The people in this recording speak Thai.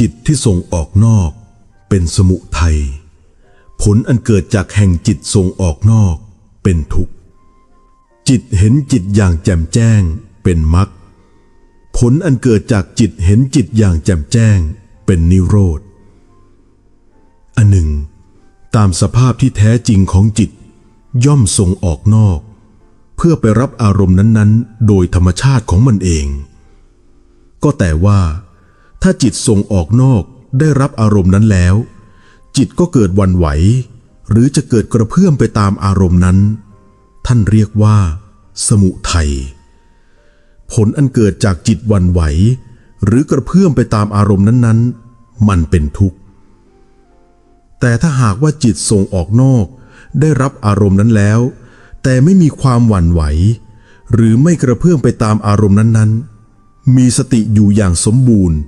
จิตที่ส่งออกนอก เป็นสมุทัยผลอันเกิดจากแห่งจิตส่งออกนอก เป็นทุกข์ จิตเห็นจิตอย่างแจ่มแจ้ง เป็นมรรคผลอันเกิดจากจิตเห็นจิตอย่างแจ่มแจ้ง เป็นนิโรธอันหนึ่ง ตามสภาพที่แท้จริงของจิต ย่อมส่งออกนอก เพื่อไปรับอารมณ์นั้นๆ โดยธรรมชาติของมันเอง ก็แต่ว่า ถ้าจิตส่งออกนอกได้รับอารมณ์นั้นแล้ว จิตก็เกิดวันไหว หรือจะเกิดกระเพื่อมไปตามอารมณ์นั้น ท่านเรียกว่า สมุทัยผลอันเกิดจากจิตวันไหว หรือกระเพื่อมไปตามอารมณ์นั้นๆ มันเป็นทุกข์ แต่ถ้าหากว่าจิตส่งออกนอก ได้รับอารมณ์นั้นแล้ว แต่ไม่มีความหวั่นไหว หรือไม่กระเพื่อมไปตามอารมณ์นั้นๆ มีสติอยู่อย่างสมบูรณ์